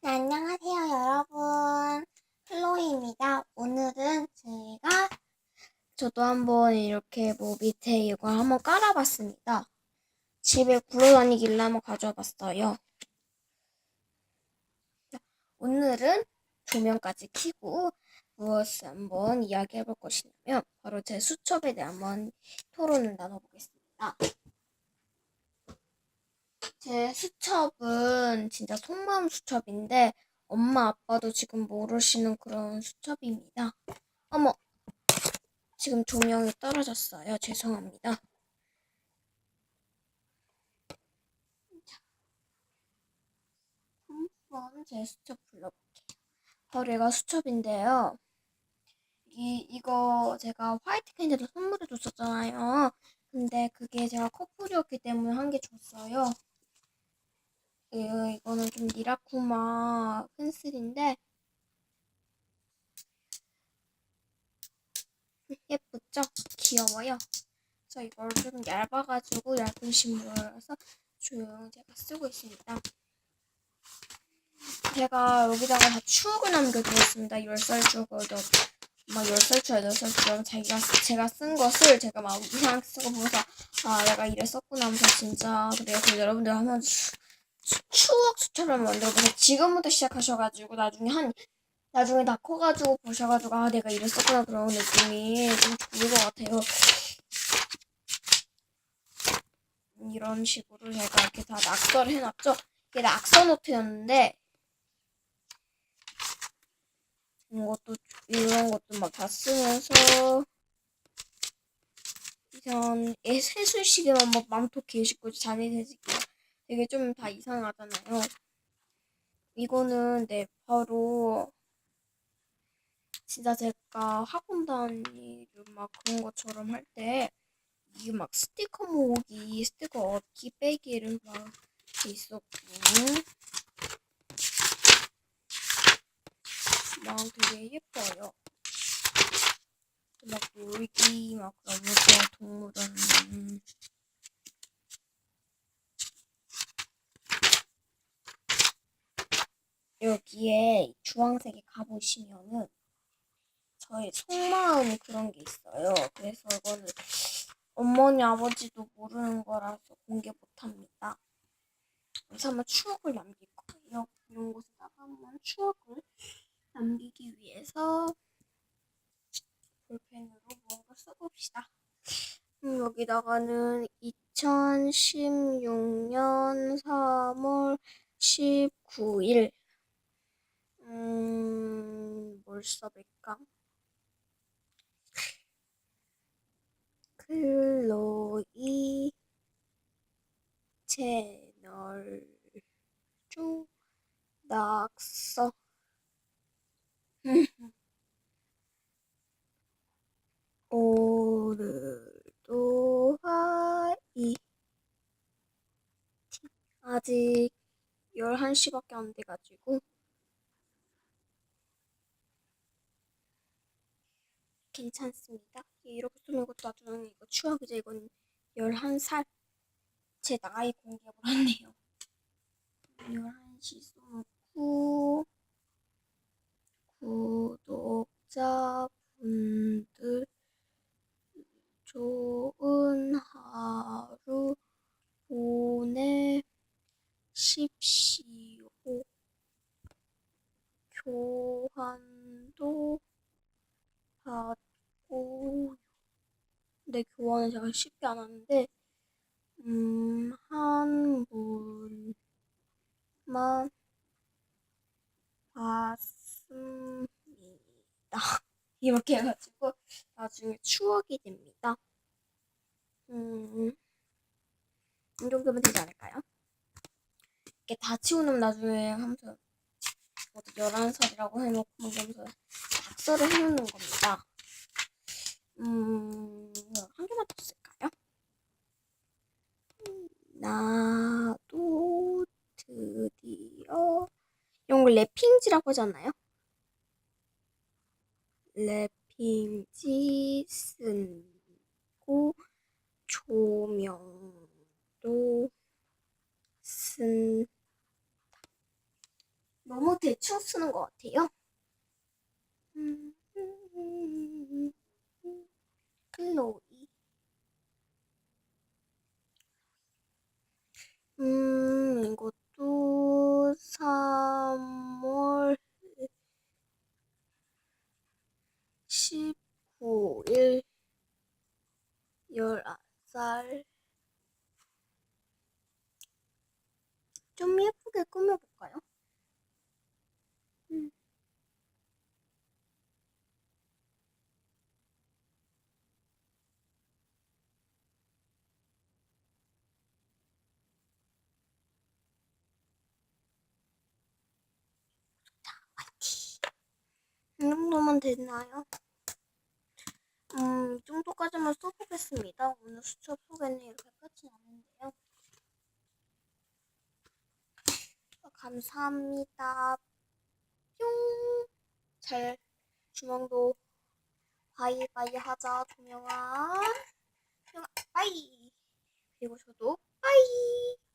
네, 안녕하세요, 여러분. 클로이입니다. 오늘은 제가 저도 한번 이렇게 뭐 밑에 이거 한번 깔아봤습니다. 집에 굴러 다니길래 한번 가져와 봤어요. 오늘은 조명까지 켜고 무엇을 한번 이야기해 볼 것이냐면 바로 제 수첩에 대해 한번 토론을 나눠보겠습니다. 제 수첩은 진짜 속마음 수첩인데 엄마 아빠도 지금 모르시는 그런 수첩입니다. 어머, 지금 조명이 떨어졌어요. 죄송합니다. 자, 한번 제 수첩 불러볼게요. 바로 얘가 수첩인데요. 이, 이거 제가 화이트 캔디를 선물해 줬었잖아요. 근데 그게 제가 커플이었기 때문에 한 개 줬어요. 이- 이거는 좀 니라쿠마 펜슬인데 예쁘죠? 귀여워요. 그래서 이걸 좀 얇아가지고 얇은 신문이라서 조용히 제가 쓰고 있습니다. 제가 여기다가 다 추억을 남겨두었습니다. 10살 추억을 막 10살 추억, 8살 추억 자기가 제가 쓴 것을 제가 막 이상하게 쓰고 보면서 아 내가 이랬었구나 하면서 진짜. 그래서 여러분들 한번 추, 추- 추억 수첩을 만들어보세요. 지금부터 시작하셔가지고 나중에 한 나중에 다 커가지고 보셔가지고 아 내가 이랬었구나 그런 느낌이 좀 좋을 것 같아요. 이런 식으로 제가 이렇게 다 낙서를 해놨죠. 이게 낙서 노트였는데 이것도 이런 것도 막 다 쓰면서 이런 애 세수시계만 막 망토 개식고 잔이 세시고 되게 좀 다 이상하잖아요. 이거는 네 바로 진짜 제가 학원 다니고 막 그런 것처럼 할 때 이게 막 스티커 모으기, 스티커 얻기 빼기를 막 있었고 막 되게 예뻐요. 막 놀기 막 그러면서 동물원 여기에 주황색에 가보시면은 저의 속마음이 그런 게 있어요. 그래서 이거는 어머니 아버지도 모르는 거라서 공개 못합니다. 그래서 한번 추억을 남길 거예요. 이런 곳에다가 한번 추억을 남기기 위해서 볼펜으로 무언가 써봅시다. 음, 여기다가는 2016년 3월 19일 음, 뭘 써볼까? 클로이 채널 중 낙서. 오늘도 하이. 아직 11시밖에 안 돼가지고 괜찮습니다. 이렇게 쓰는 것도 나중에 이거 추억이죠. 이건 11살 제 나이 공개를 했네요. 11시 써놓고 구독자분들 좋은 하루 보내십시오. 교환도 받 고 근데 교환은 제가 쉽게 안 하는데 음, 한 분만 받습니다. 이렇게 해가지고 나중에 추억이 됩니다. 음, 이 정도면 되지 않을까요? 이렇게 다 치우면 나중에 하면서 모두 11살이라고 해놓고 막 이러면서 낙서를 해놓는 겁니다. 음, 한 개만 더 쓸까요? 나도 드디어 이런 걸 랩핑지라고 하잖아요. 랩핑지 쓰고 조명도 쓴 너무 대충 쓰는 것 같아요. 음, 음, 음, 음. 클로이. 음, 이것도 3월 19일 11살 좀 예쁘게 꾸며볼까요? 음. 이 정도면 됐나요? 음, 이 정도까지만 써보겠습니다. 오늘 수첩 소개는 이렇게 끝이 났는데요. 어, 감사합니다. 뿅! 잘, 주먹도 바이바이 하자, 동영아. 동영아, 바이! 그리고 저도 바이!